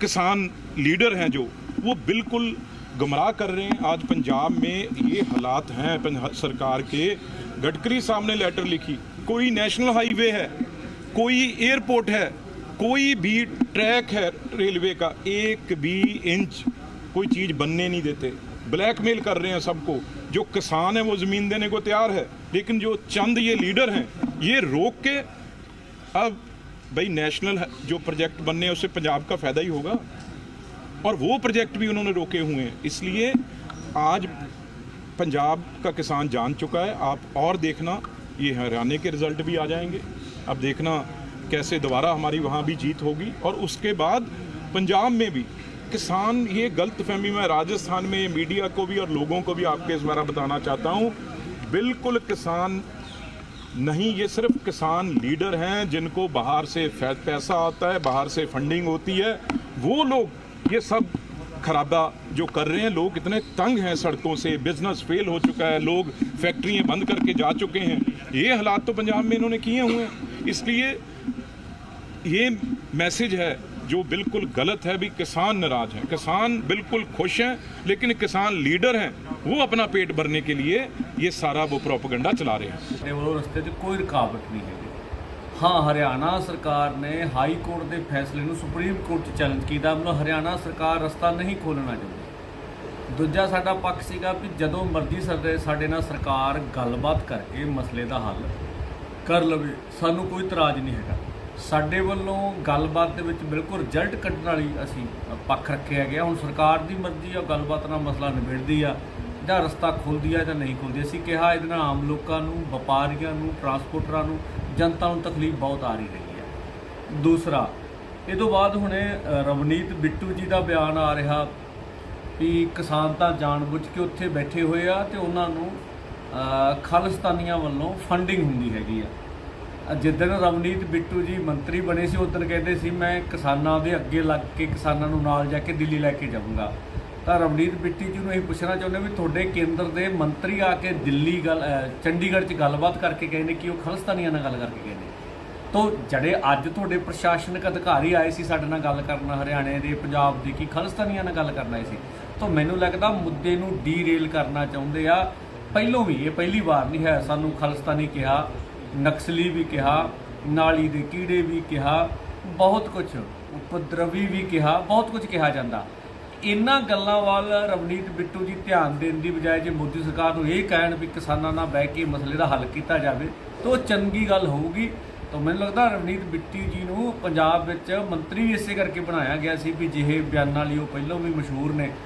किसान लीडर हैं जो, वो बिल्कुल गुमराह कर रहे हैं। आज पंजाब में ये हालात हैं सरकार के। गडकरी साहब ने लेटर लिखी, कोई नेशनल हाईवे है, कोई एयरपोर्ट है, कोई भी ट्रैक है रेलवे का, एक भी इंच कोई चीज़ बनने नहीं देते। ब्लैकमेल कर रहे हैं सबको। जो किसान है, वो ज़मीन देने को तैयार है, लेकिन जो चंद ये लीडर हैं, ये रोक के अब भाई नेशनल जो प्रोजेक्ट बनने उससे पंजाब का फ़ायदा ही होगा। और वो प्रोजेक्ट भी उन्होंने रोके हुए हैं। इसलिए आज पंजाब का किसान जान चुका है। आप और देखना, ये हरियाणा के रिज़ल्ट भी आ जाएँगे। अब देखना कैसे दोबारा हमारी वहाँ भी जीत होगी। और उसके बाद पंजाब में भी किसान, ये गलत फहमी मैं, राजस्थान में मीडिया को भी और लोगों को भी आपके इस बारे बताना चाहता हूँ। बिल्कुल किसान नहीं, ये सिर्फ़ किसान लीडर हैं जिनको बाहर से पैसा आता है, बाहर से फंडिंग होती है। वो लोग, ये सब खराबा जो कर रहे हैं, लोग इतने तंग हैं सड़कों से बिज़नेस फेल हो चुका है, लोग फैक्ट्रियाँ बंद करके जा चुके हैं। ये हालात तो पंजाब में इन्होंने किए हुए हैं। इसलिए ये मैसेज है जो बिल्कुल गलत है भी किसान नाराज हैं किसान बिल्कुल खुश हैं लेकिन किसान लीडर हैं वो अपना पेट भरने के लिए ये सारा वो प्रोपगंडा चला रहे हैं ਤੇ ਉਹ ਰਸਤੇ 'ਚ ਕੋਈ ਰੁਕਾਵਟ ਨਹੀਂ ਹੈਗੀ ਹਾਂ ਹਰਿਆਣਾ ਸਰਕਾਰ ਨੇ ਹਾਈ ਕੋਰਟ ਦੇ ਫੈਸਲੇ ਨੂੰ ਸੁਪਰੀਮ ਕੋਰਟ 'ਚ ਚੈਲੰਜ ਕੀਤਾ ਮਤਲਬ ਹਰਿਆਣਾ ਸਰਕਾਰ ਰਸਤਾ ਨਹੀਂ ਖੋਲਣਾ ਚਾਹੁੰਦੀ ਦੂਜਾ ਸਾਡਾ ਪੱਖ ਸੀਗਾ ਵੀ ਜਦੋਂ ਮਰਜ਼ੀ ਸਾਡੇ ਸਾਡੇ ਨਾਲ ਸਰਕਾਰ ਗੱਲਬਾਤ ਕਰਕੇ ਮਸਲੇ ਦਾ ਹੱਲ ਕਰ ਲਵੇ ਸਾਨੂੰ ਕੋਈ ਇਤਰਾਜ਼ ਨਹੀਂ ਹੈਗਾ ਸਾਡੇ ਵੱਲੋਂ ਗੱਲਬਾਤ ਦੇ ਵਿੱਚ ਬਿਲਕੁਲ ਰਿਜ਼ਲਟ ਕੱਢਣ ਵਾਲੀ ਅਸੀਂ ਪੱਖ ਰੱਖਿਆ ਗਿਆ। ਹੁਣ ਸਰਕਾਰ ਦੀ ਮਰਜ਼ੀ ਆ ਗੱਲਬਾਤ ਨਾਲ ਮਸਲਾ ਨਿਬੇੜਦੀ ਆ ਜਾਂ ਰਸਤਾ ਖੁੱਲਦੀ ਆ ਜਾਂ ਨਹੀਂ ਖੁੱਲਦੀ। ਅਸੀਂ ਕਿਹਾ ਇਹਦੇ ਨਾਲ ਆਮ ਲੋਕਾਂ ਨੂੰ ਵਪਾਰੀਆਂ ਨੂੰ ਟਰਾਂਸਪੋਰਟਰਾਂ ਨੂੰ ਜਨਤਾ ਨੂੰ ਤਕਲੀਫ ਬਹੁਤ ਆ ਰਹੀ ਰਹੀ ਹੈ ਦੂਸਰਾ ਇਹ ਤੋਂ ਬਾਅਦ ਹੁਣੇ ਰਵਨੀਤ ਬਿੱਟੂ ਜੀ ਦਾ ਬਿਆਨ ਆ ਰਿਹਾ ਵੀ ਕਿਸਾਨ ਤਾਂ ਜਾਣਬੁੱਝ ਕੇ ਉੱਥੇ ਬੈਠੇ ਹੋਏ ਆ ਤੇ ਉਹਨਾਂ ਨੂੰ ਅ, ਖਾਲਿਸਤਾਨੀਆਂ ਵੱਲੋਂ ਫੰਡਿੰਗ ਹੁੰਦੀ ਹੈਗੀ ਆ। ਜਿੱਦਣ ਰਵਨੀਤ ਬਿੱਟੂ ਜੀ ਮੰਤਰੀ ਬਣੇ ਸੀ ਉਦੋਂ ਕਹਿੰਦੇ ਸੀ, ਮੈਂ ਕਿਸਾਨਾਂ ਦੇ ਅੱਗੇ ਲੱਗ ਕੇ ਕਿਸਾਨਾਂ ਨੂੰ ਨਾਲ ਜਾ ਕੇ ਦਿੱਲੀ ਲੈ ਕੇ ਜਾਊਂਗਾ। ਤਾਂ ਰਵਨੀਤ ਬਿੱਟੂ ਜੀ ਨੂੰ ਅਸੀਂ ਪੁੱਛਣਾ ਚਾਹੁੰਦੇ ਵੀ ਤੁਹਾਡੇ ਕੇਂਦਰ ਦੇ ਮੰਤਰੀ ਆ ਕੇ ਦਿੱਲੀ ਗੱਲ ਚੰਡੀਗੜ੍ਹ 'ਚ ਗੱਲਬਾਤ ਕਰਕੇ ਕਹਿੰਦੇ ਕਿ ਉਹ ਖਾਲਿਸਤਾਨੀਆਂ ਨਾਲ ਗੱਲ ਕਰਕੇ ਕਹਿੰਦੇ ਨੇ? ਤੋ ਜਿਹੜੇ ਅੱਜ ਤੁਹਾਡੇ ਪ੍ਰਸ਼ਾਸਨਿਕ ਅਧਿਕਾਰੀ ਆਏ ਸੀ ਸਾਡੇ ਨਾਲ ਗੱਲ ਕਰਨ, ਹਰਿਆਣੇ ਦੇ, ਪੰਜਾਬ ਦੇ, ਕੀ ਖਾਲਿਸਤਾਨੀਆਂ ਨਾਲ ਗੱਲ ਕਰਨਾ ਆਏ ਸੀ? ਤਾਂ ਮੈਨੂੰ ਲੱਗਦਾ ਮੁੱਦੇ ਨੂੰ ਡੀਰੇਲ ਕਰਨਾ ਚਾਹੁੰਦੇ ਆ। ਪਹਿਲੋਂ ਵੀ, ਇਹ ਪਹਿਲੀ ਵਾਰ ਨਹੀਂ ਹੈ ਸਾਨੂੰ ਖਾਲਿਸਤਾਨੀ ਕਿਹਾ ਨਕਸਲੀ ਵੀ ਕਿਹਾ, ਨਾਲੀ ਦੇ ਕੀੜੇ ਵੀ ਕਿਹਾ, ਬਹੁਤ ਕੁਝ ਉਪਦਰਵੀ ਵੀ ਕਿਹਾ, ਬਹੁਤ ਕੁਝ ਕਿਹਾ ਜਾਂਦਾ। ਇਹਨਾਂ ਗੱਲਾਂ ਵੱਲ ਰਵਨੀਤ ਬਿੱਟੂ ਜੀ ਧਿਆਨ ਦੇਣ ਦੀ ਬਜਾਏ ਜੇ ਮੋਦੀ ਸਰਕਾਰ ਨੂੰ ਇਹ ਕਹਿਣ ਵੀ ਕਿਸਾਨਾਂ ਨਾਲ ਬਹਿ ਕੇ ਮਸਲੇ ਦਾ ਹੱਲ ਕੀਤਾ ਜਾਵੇ, ਤਾਂ ਉਹ ਚੰਗੀ ਗੱਲ ਹੋਊਗੀ। ਤਾਂ ਮੈਨੂੰ ਲੱਗਦਾ ਰਵਨੀਤ ਬਿੱਟੂ ਜੀ ਨੂੰ ਪੰਜਾਬ ਵਿੱਚ ਮੰਤਰੀ ਵੀ ਇਸੇ ਕਰਕੇ ਬਣਾਇਆ ਗਿਆ ਸੀ ਵੀ ਜਿਹੇ ਬਿਆਨਾਂ ਲਈ ਉਹ ਪਹਿਲਾਂ ਵੀ ਮਸ਼ਹੂਰ ਨੇ।